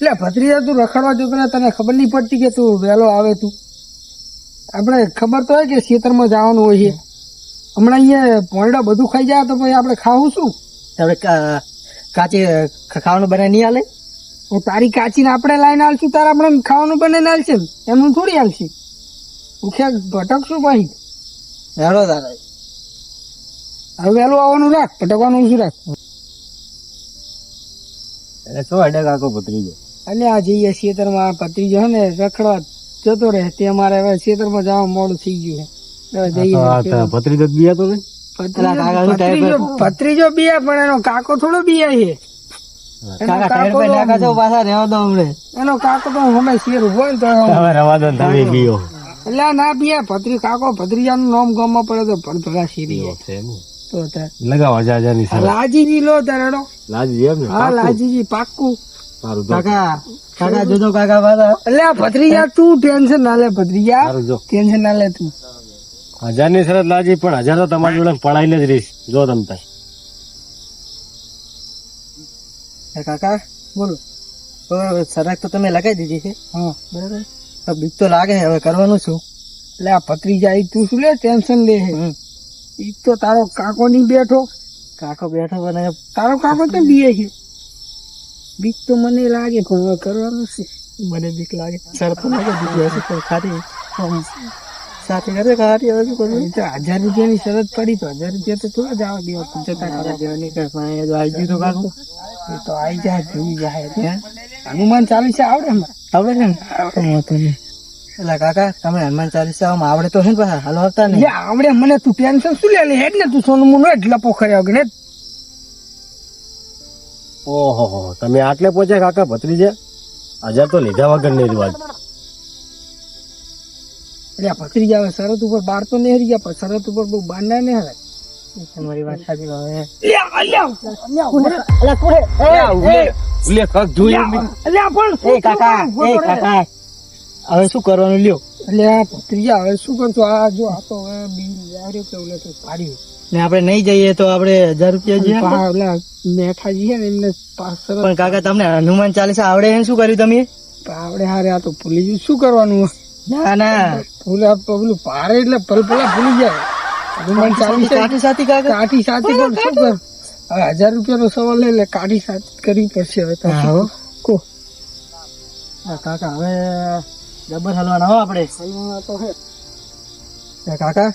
એટલે ભત્રીજા તું રખડવા જતો ને તને ખબર નહીં પડતી કે તું વહેલો આવે તું? આપણે ખબર તો હોય કે ખેતરમાં જવાનું હોય છે. હમણાં અહીંયા પોંડા બધું ખાઈ જાય તો પછી આપણે ખાવું શું? આપણે કાચી ખાવાનું બને નહીં હાલે હું તારી કાચીને આપણે લાઈને આલશું તારે આપણે ખાવાનું બને આલશે ને? એમનું થોડી હાલશે હું ક્યાંક ભટકશું ભાઈ? હેલો તારા હવે વહેલું આવવાનું રાખ ભટકવાનું શું રાખ? એટલે શું અડે કાકો પતરી ગયો એટલે આ જઈએ ખેતરમાં ભત્રીજો ને રખડવા જતો રહે તે અમારે હવે ખેતરમાં જવા મોડું થઈ ગયું છે. જઈએ પતરી તો તો ભત્રીજો- ભત્રીજો- ભત્રીજો બિયા પણ એનો કાકો થોડો બિયા છે. એનો કાકો તો- નાખા છો પાછા રહેવા દો હમણે એનો કાકો તો હમે શેર ઊભો હોય ને તો તમે એટલે ના બિયા ભત્રી કાકો ભત્રીજાનું નામ ગામમાં પડે તો ભરભરા શેરી તો તાર લગાવા જા જા ની લાજીજી લો તારેડો લાજી એમ હા લાજીજી પાક્કું. સારું કાકા કાકા જોજો કાકા પાછા એટલે આ ભત્રીજા તું ટેન્શન ના લે ભત્રીજા. ટેન્શન ના લે તું. હજારની શરત લાજી પણ હજાર તો તમારી જોડે પડાઈને જ રહીશ. જો તમ કાકા બોલો. શરત તો તમે લગાવી દીધી છે. હા. બરાબર? બીક તો લાગે છે હવે કરવાનું શું? એટલે આ ભત્રીજા એ તું શું લે ટેન્શન લે છે? હમ. ઈ તો તારો કાકો નહીં બેઠો. કાકો બેઠો બને તારો કાકો તો બીએ છે. બીક તો મને લાગે પણ હવે કરવાનું છે. મને બીક લાગે. તો લાગે દીધી હશે પણ ખાલી સાથે કરે ખાલી હવે શું કરવું? તો હજાર રૂપિયાની શરત પડી તો હજાર રૂપિયા તો થોડા જવા દેવા તું જતા ખરા જેવાની કઈ પણ એ જો આવી ગયું તો કાકું. એ તો આવી જાય જોઈ જાય. ત્યાં હનુમાન ચાલીસા આવડે ને આવડે છે ને? એટલે કાકા તમે હનુમાન ચાલીસા આમ આવડે તો છે ને પાછા? હાલો આવતા ને આવડે મને તું ટેન્શન શું લે? હેડ ને તું સોનું મુનો જ પોખરે વગર હેડ. ઓહો તમે આટલે પહોંચ્યા કાકા ભત્રીજા? હજાર તો લીધા વગર નહીં રવા એટલે ભત્રીજા હવે શરત ઉપર બાર તો નહીં હરી ગયા પણ શરત ઉપર બહુ બાર ના નહીં હરે તમારી વાત સાચી હવે. લે, અલ્યા, અલ્યા, ઉભરે. અલા કોરે એ, ઉલે કક અલ્યા, અલ્યા, પણ એ કાકા એ કાકા. હવે શું કરવાનું લ્યો? એટલે આ ભત્રીજા હવે શું કરશો? આ જો આ તો હવે બી આવ્યો કે ઓલે તો પાડ્યું ને આપણે નહીં જઈએ તો આપણે હજાર રૂપિયા જઈએ ઓલા મેઠાજી છે ને એમને પાસ પણ કાકા તમને હનુમાન ચાલીસા આવડે છે શું કર્યું તમે? આવડે હારે આ તો ભૂલી ગયું શું કરવાનું? ના ના. ભૂલા પેલું પારે એટલે પલ પેલા ભૂલી જાય. હનુમાન ચાલીસા કાઠી સાથી કાકા? કાઠી સાથે પણ શું કર? હવે હજાર રૂપિયાનો સવાલ લે એટલે કાઠી સાથી કરવી પડશે હવે તો. હા, કો. કાકા હવે જબર હલવાના હો આપણે. તો હે. કાકા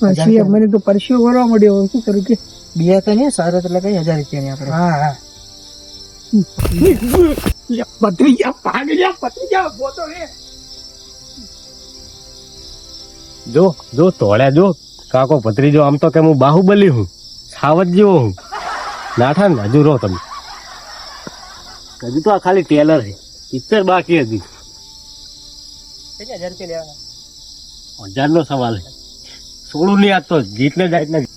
પછી મને તો પરસ્યો ભરવા મળ્યો હવે શું કરું કે? બે તો નહીં સારો એટલે કઈ હજાર રૂપિયાની આપણે. હા હા. બોતો રે જો જો તોડ્યા જો. કાકો ભત્રીજો આમ તો કે હું બાહુબલી હું. સાવજ જેવો હું. નાઠા ને હજુ રહો તમે. હજુ તો આ ખાલી ટેલર છે. પિક્ચર બાકી હતી. હજાર રૂપિયા લેવાના? હજાર નો સવાલ છે. સોળું નહીં આજ તો જીતને જાય નહીં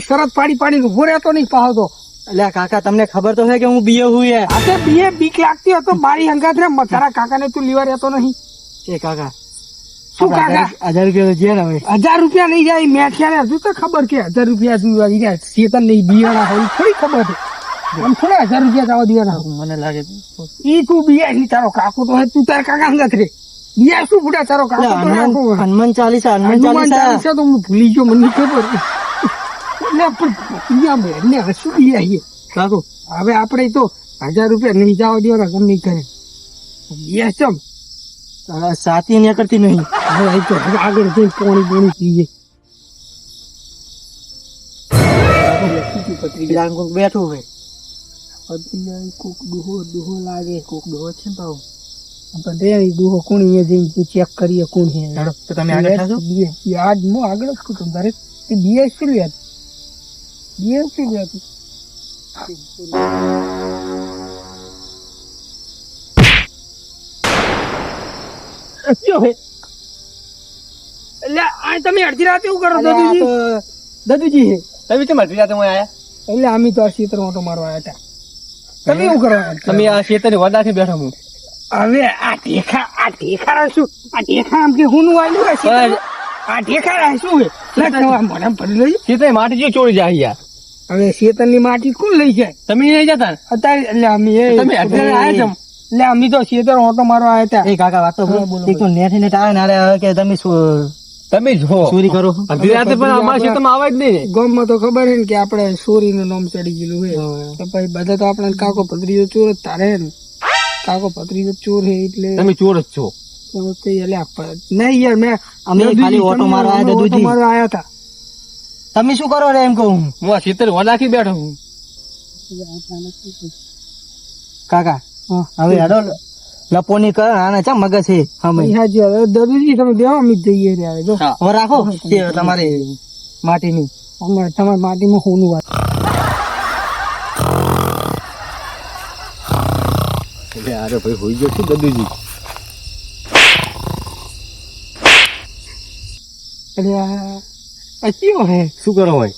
શરત પાડી પાડી ઊભો રહેતો નહીં પાહો એટલે કાકા તમને ખબર તો છે કે હું બીએ હું તો બીએ બીક લાગતી હતો મારી હંગાત રે. તારા કાકાને તું લીવા રહેતો નહીં. એ કાકા શું કાકા? હજાર હજાર રૂપિયા તો જઈએ ને હવે હજાર રૂપિયા નહીં જાય મેઠિયા ને હજુ તો ખબર કે હજાર રૂપિયા તું આવી જાય? ચેતન નહીં બિયાણા હોય થોડી ખબર છે. આમ થોડા હજાર રૂપિયા જવા દેવાના મને લાગે ઈ તું બિયા તારો કાકો તો તું તારા કાકા હંગાત રે. બિયા શું ફૂટા તારો કાકો હનુમાન ચાલીસા હનુમાન હનુમાન ચાલીસા. તો હું ભૂલી ગયો મને ખબર એટલે પણ બિયા મેં શું હવે આપણે તો હજાર રૂપિયા નહીં જવા દેવાના ગમે કરે. બિયા ચમ. સાથી ને કરતી નહીં. હવે તો આગળ જઈને પોણી પોણી પીએ પેલા કોક હોય. અત્યારે કોક ડોહો ડોહો લાગે કોક ડોહો છે ને ભાવ આપણે ડોહો કોણ અહીંયા જઈને ચેક કરીએ કોણ હે તો તમે આગળ થાશો? આજ હું આગળ જ છું. તારે તે બીએ લે બીએ લે હે એટલે આ તમે અડધી રાતે એવું કરો દદુજી? દદુજી તમે કેમ અડધી રાતે હું આયા? એટલે અમે તો આ ક્ષેત્ર તો મારવા આવ્યા હતા. તમે એવું કરો? આવ્યા? તમે આ ખેતરની વડાથી બેઠો હું. હવે આ ઢેખા આ ઢેખા શું? આ ઢેખા આમ કે હું આવેલું હોય છે આ ઢેખા શું હે તમારા ભરી લઈ સીતે માટી જે ચોરી જાય યાર. હવે શેતનની માટી કોણ લઈ જાય? તમે લઈ જતા? અત્યારે એટલે અમે તમે અત્યારે આવ્યા છો? એટલે અમે તો શેતર ઓટો મારો આવ્યા હતા એ કાકા વાત તો બોલો, એક તો નેઠે નેટ આવે ને હવે કે તમે શું તમે જો ચોરી કરો? અડધી રાતે પણ અમારા ખેતરમાં આવે જ નહીં ને. ગામમાં તો ખબર હે કે આપણે ચોરીનું નામ ચડી ગયેલું હે. તો પછી બધા તો આપણે કાકો ભત્રીજો ચોર જ તારે ને. કાકો ભત્રીજો ચોર હે એટલે તમે ચોર જ છો. તો તે નહીં યાર મેં અમે ખાલી ઓટો મારવા આયા ઓટો દદુજી. મારવા આયા હતા તમે શું કરો રે એમ કહું હું? આ ખેતર વડાખી બેઠો હું કાકા. હવે હેડો લપોની કર આને ચા મગજ છે? હમે. હાજી હવે દદુજી તમે બેહો અમે જઈએ જઈએ રહ્યા જો. હવે રાખો. કે તમારે માટીની. અમે તમારી માટીમાં હોનું વાત એટલે આરે ભાઈ હોઈ ગયો છે દદુજી એટલે આ આ કયો હે? શું કરો હોય?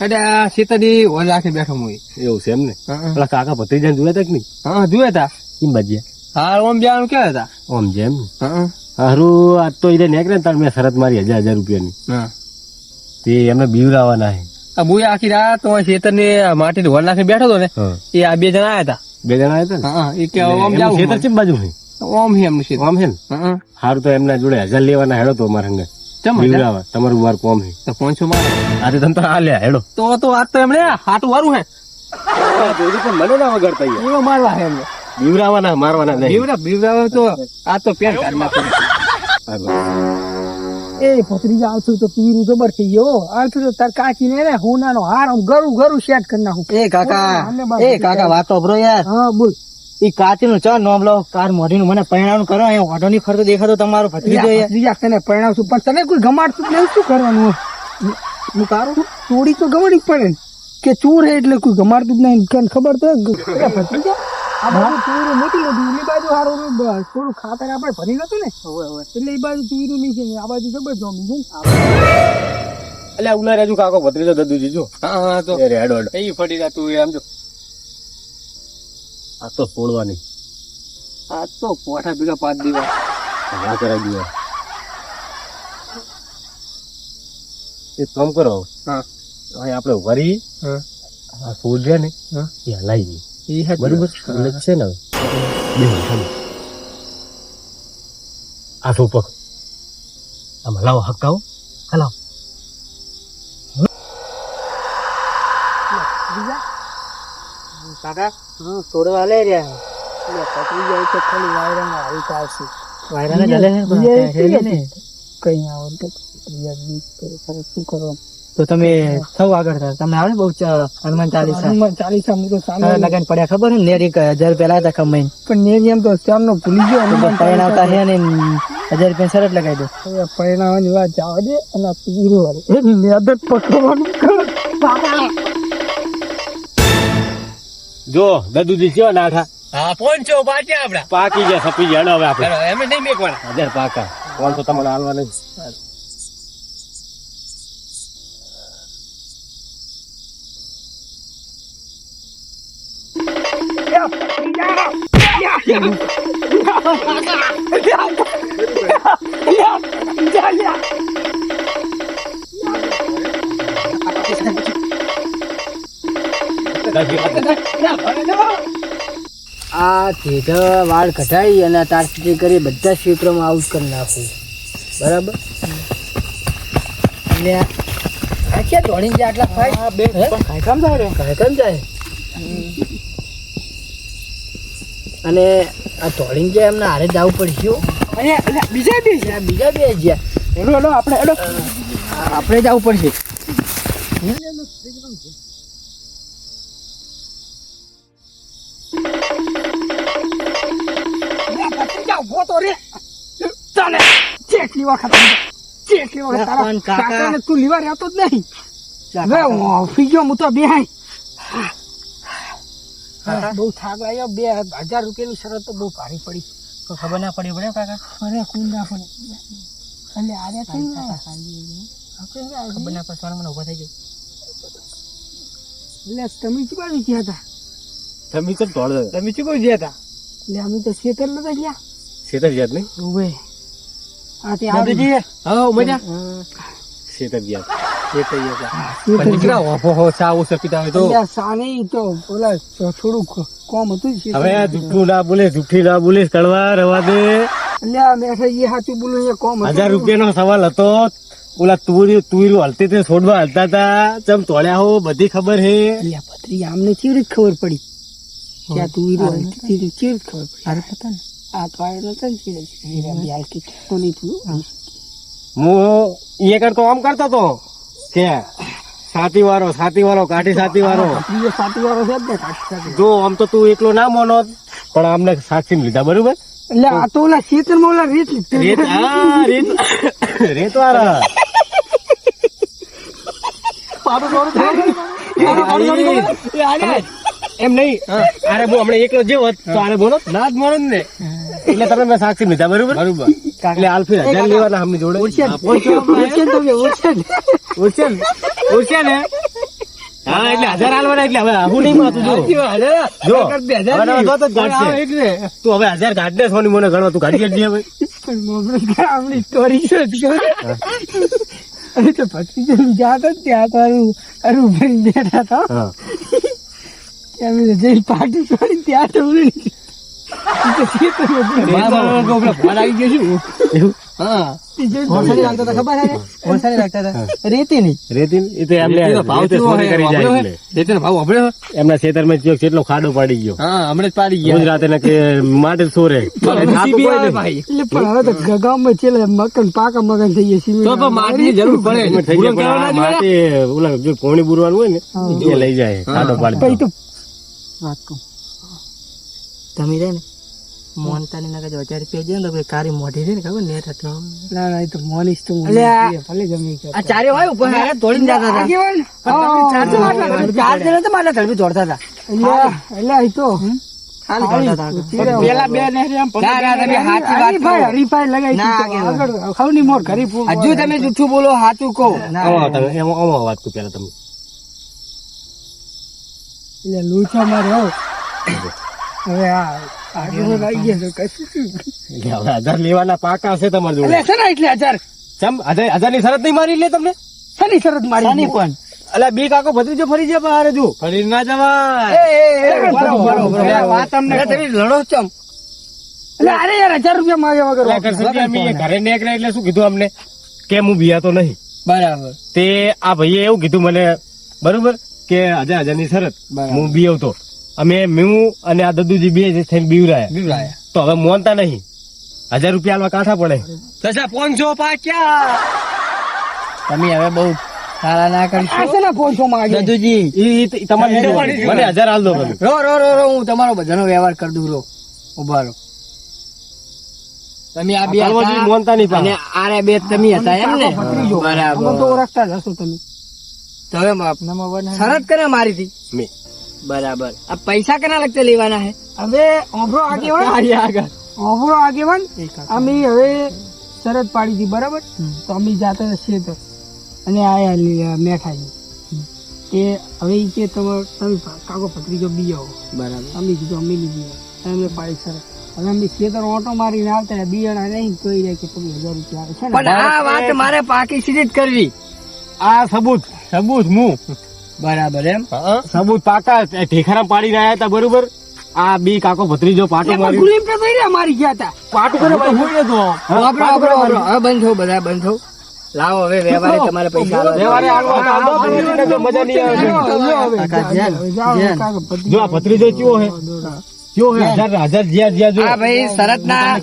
અરે આ ખેતરની રાખી બેઠો હું એવું છે એમ ને? પેલા કાકા ભત્રીજાને જોયા તા કે નહીં? હા જોયા તા. કેમ બાજ્યા હા ઓમ જવાનું ક્યાં હતા ઓમ જેમ હા હારું આજ તો એને નેકરે ને તાર મેં શરત મારી હજાર હજાર રૂપિયાની. હા. તે એમને બીવડાવવાના હે આ આખી રાત તો ખેતર ને માટી વલાખી બેઠો હતો ને એ આ બે જણા આયા બે જણા આવ્યા હતા હા એ કે હતા ઓમ જાવ ખેતર ચેમ બાજુ છે? ઓમ હે એમનું છે ને? હા હારું તો એમના જોડે હજાર લેવાના હેડો તો અમારે હંગે ચમ હજાર? બીવરાવા તમારું વાર કોમ હે તો પાંચસો મારે? આજે તમે તો આ લે હેડો. તો તો આ તો એમણે હાટું વારું હે. મને ના વગર યાર એવો મારવા હે એમને બીવરાવાના મારવાના નહીં. બીવરા બીવરાવા તો આ તો પેન કાઢ નાખો હા, બસ. એ ભત્રીજા આવશું તો પીરું જબર થઈ ગયો. આવતું તો તાર કાકી ને રે હોનાનો હાર આમ ગરું ગરું સેટ કરી નાખું. એ કાકા એ કાકા વાતો બ્રો યાર. હા બોલ. ઈ કાચનું ચા નોમ લો કાર મોઢીનું મને પરિણામ કરો એ ઓઢો ની ફરતો દેખાતો તમારો ભત્રીજો યાર ભત્રીજા તને પરણાવશું પણ તને કોઈ ગમાડતું નહીં શું કરવાનું? હું તારું ચોરી તો ગમાડી પડે. કે ચોર હે એટલે કોઈ ગમાડતું જ નહીં ખબર તો ભત્રીજા બાજુ મોટી બાજુ હારું થોડું ખાતર આપણે ભરી નતું ને એટલે એ બાજુ તીરું નહીં છે આ બાજુ જબર જોમી છે ને. ઉલા રાજુ કાકો ભત્રીજો દદુજી જો. હા હા તો એ રે, હેડો હેડો એ ફરી જા તું એમ જો. આ તો છોડવાની આ તો પોઠા ભેગા પાંચ દિવસ. હા કરાવી દો એક કામ કરો. હા. આપણે વરી હા. ફૂલ છે ને એ હલાઈ દઈએ. એ હા. બરોબર છે ને બે આ સોપક આમ હલાવો હકાવો હલાવો. કાકા હા તોડવા લે રહ્યા ભત્રીજા એ તો ખાલી વાયરામાં આવી ચાલશે. વાયરાને જલે ને. કઈ ના આવે તો ભત્રીજા બી કરે, કરે, શું? તો તમે સૌ આગળ થાય તમને આવડે બહુ હનુમાન ચાલીસા? હનુમાન ચાલીસા હું તો સામે લગન પડ્યા ખબર ને નેર એક હજાર પેલા હતા કમાઈ પણ ને એમ તો ચારનો ભૂલી ગયો હનુમાન પરિણાવતા હે ને હજાર રૂપિયા શરત લગાવી દો. પરિણામની વાત જવા દે અને પીરું આદત પકડવાનું. જો દદુજી ચેવા નાઠા? હા પોંચો પાછા આપડા. પાકી ગયા સપી ગયા હેડો હવે આપણે? એમ નહીં મેકવાના. હજાર પાકા. ફોન તો તમને હાલવા નહીં. આ સીધા વાળ કઢાઈ અને તાર સુધી કરી બધા ક્ષેત્રોમાં આઉટ કરી નાખું. બરાબર? અને આ ક્યાં દોડીને જાય આટલા ફાઈટ બે કાંઈ કામ જાય રે? કાંઈ કામ જાય. અને આ દોડીને જાય એમને હારે જવું પડશે અને બીજા બે છે. બીજા બે છે. એનો એનો આપણે એનો આપણે જવું પડશે. રે. ચાલે. કેટલી વખત કેટલી વખત તારા કાકાને તું લીવા રહેતો જ નહીં. હવે હું ઓફી ગયો હું તો બેહાય બહુ થાક લાગ્યો બે હજાર રૂપિયાની શરત તો બહુ ભારી પડી. તો ખબર ના પડી પડે કાકા? અરે કુંડા પણ એટલે આરે થઈ ગયા. ખબર ના પડે મને ઊભા થઈ ગયો. એટલે તમે શું બાજુ ગયા હતા? તમે તો તમે શું કહું ગયા હતા? એટલે અમે તો શેતર નતા ગયા. શેતર યાદ નહીં? ઓવે આ તે આવી. દાદુજી હા મજા શેતર. યાદ એ તો એ જા. શેતર પણ દીકરા ઓહો હો ચા ઓછો પીતા હોય તો. અલ્યા સાની તો ઓલા થોડુંક કોમ હતું જ શેતર. હવે આ જુઠ્ઠું ના બોલે જુઠ્ઠી ના બોલે કડવા રવા દે. અલ્યા મેઠા એ સાચું બોલું અહીંયા કોમ હતું. હજાર રૂપિયાનો સવાલ હતો. ઓલા તુરી તુરું હલતી તે છોડવા હલતા હતા. ચમ તોડ્યા હો બધી ખબર હે. અલ્યા પત્રી આમને કેવી રીતે ખબર પડી. કે આ હલતી હતી તે રીતે ખબર પડી. અરે પતા ને. હું. એ કરતો આમ કરતો તો કે સાતી વાળો સાતી વાળો કાઠી સાતી વાળો સાતી વાળો છે ને જો આમ તો તું એકલો ના મોનો પણ આમને સાક્ષી લીધા બરોબર? એટલે આ તો ઓલા ખેતરમાં ઓલા રેત રેત હા રેત. રેત વાળા એમ નહીં. અરે બો હમણાં એકલો જેવો હોત તો આને બોલો. ના જ મળે ને. એટલે તમે મેં સાક્ષી લીધા બરોબર? બરોબર. એટલે આલ્ફી હજાર લેવાના અમને જોડે. પોણસો ઓળશે ને હા એટલે હજાર આલવાના એટલે હવે હું નહીં માતું જો. જો તો જ હવે હજાર દે સોની મને ગણવા તું ગાડી ગાડી હવે. આપણી story છે અરે તો ભત્રીજો બીજા હતા ને ત્યાં તો અરું ભરીને બેઠા હતા. કે અમે પાર્ટી છોડી ત્યાં તો એમને ખેતરમાં કેટલો ખાડો પાડી ગયો હમણાં પાડી ગયો ગુજરાતે ને માટે સોરે ગામમાં છેલ્લે મકન પાકા મકન થઈ ગયા જરૂર પડે. ઓલા જો પોણી બુરવાનું હોય ને એ લઈ જાય ખાડો પાડી તો વાત કહું તમે રે ને. મોનતાની નગર જો હજાર રૂપિયા જેમ તો કારી મોઢી છે ને ખબર ને નેટ હતો ના ના તો મોનીશ તો ભલે ગમે આ ચારે હોય ઉપર હારે દોડીને જતા હતા. ચાર જણા તો મારા તળપી દોડતા હતા. એટલે આ તો ને ના ના ના, હજુ તમે જૂઠું બોલો સાચું કહો. વાત પેલા તમે. એટલે લૂછા મારે હો હવે આ આગેવાન આવી ગયા તો કશું શું? એટલે હવે હજાર લેવાના પાકા હશે તમારી જોડે. છે ને એટલે હજાર? ચમ હજાર હજારની શરત નહીં મારી લે તમને? શની શરત મારી? શાની પણ? અલા બી કાકો ભત્રીજો ફરી જાય બહાર જો. ફરી ના જવાય. બરોબર, બરોબર. આ વાત અમને અરે લડો ચમ. એટલે અરે યાર હજાર રૂપિયા માગ્યા વગર ઘરે નીકળ્યા એટલે શું કીધું અમને? કે હું બિયાતો નહીં? બરાબર. તે આ ભાઈએ એવું કીધું મને બરોબર કે હજાર હજારની શરત હું હું બીવતો અમે મીમુ અને આ દદુજી બે જે થઈને બીવરાયા. બીવરાયા. તો હવે મોનતા નહીં. હજાર રૂપિયા આલવા કાંઠા પડે. દશા પોનસો પાક્યા. તમે હવે બહુ સારા ના કરશો. ને પોંચો માગે દદુજી. ઈ ઈ તમારી મને હજાર આલ દો તમે. રો રો રો રો હું તમારો બધાનો વ્યવહાર કરી દઉં રો. ઊભા રહો. તમે આ બે મોનતા નહીં અને આરે બે તમે હતા એમ ને બરાબર. તો ઓળખતા જ હશો તમે. તો હવે શરત કરે મારી થી મેં. બરાબર. આ પૈસા કેના લગતે લેવાના હે? હવે ઓભરો આગેવાન? ઓભરો આગેવાન અમે હવે શરત પાડી હતી બરાબર? તો અમે જાતે છીએ તો. અને આયા મેઠાઈ. કે હવે ઈ કે તમે તમે કાકો ભત્રીજો બીજો બરાબર. અમે કીધું અમે લીધી અમે પાડી શરત. હવે અમે ખેતર ઓટો મારીને આવતા બિયાણા નહીં કહી રહ્યા કે તમે હજાર રૂપિયા આવે છે પણ આ વાત મારે પાકી સીધી જ કરવી. આ સબૂત સબૂત હું બરાબર એમ સબૂત પાકા ઠેખારા પાડી રહ્યા હતા બરોબર આ બી કાકો ભત્રીજો પાટો મારી ગુલીમ મારી ગયા હતા પાટો કરે ભાઈ હવે બંધ થો બધા બંધ થો લાવો હવે વ્યવહારે તમારે પૈસા વ્યવહારે મજા નહીં આવે. જો આ ભત્રીજો કેવો હે હે હજાર હજાર જ્યાં જ્યાં જો. આ ભાઈ શરત ના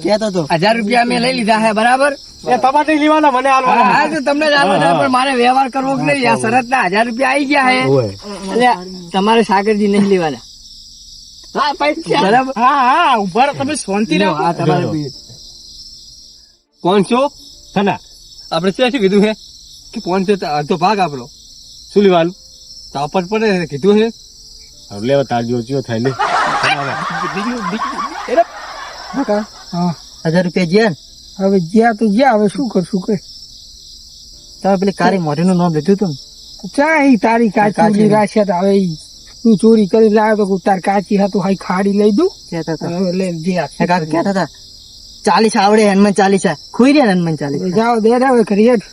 હજાર રૂપિયા મેં લઈ લીધા હે બરાબર? તમારે લેવાના મને હા તો તમને જ પણ મારે વ્યવહાર કરવો કે નહીં? આ શરત ના હજાર રૂપિયા આવી ગયા હે. એટલે તમારે સાગરજી નહીં લેવાના. હા પૈસા. બરાબર? હા હા ઊભા તમે શાંતિ લ્યો, રાખો. તમારે લ્યો. બી. થના આપણે શું શું કીધું છે કે તો અડધો ભાગ આપણો. શું લેવાનું? તાપત પડે કીધું છે લેવા તાર જો થાય લે હા હજાર રૂપિયા જ્યાં? હવે જ્યાં તો જ્યાં હવે શું કરશું કે તમે પેલી કારી મોઢીનું નામ લીધું તું ચા તારી કાચી કાચી. હવે તું ચોરી કરી લાવ્યો તો તાર કાચી હતું હાઈ ખાડી લઈ દઉં? કહેતા હતા. કાકા ચાલીસ આવડે હનુમાન ચાલીસ. ખુઈ રહ્યા હનુમાન ચાલીસ? જાઓ દે હવે કરી હેઠ.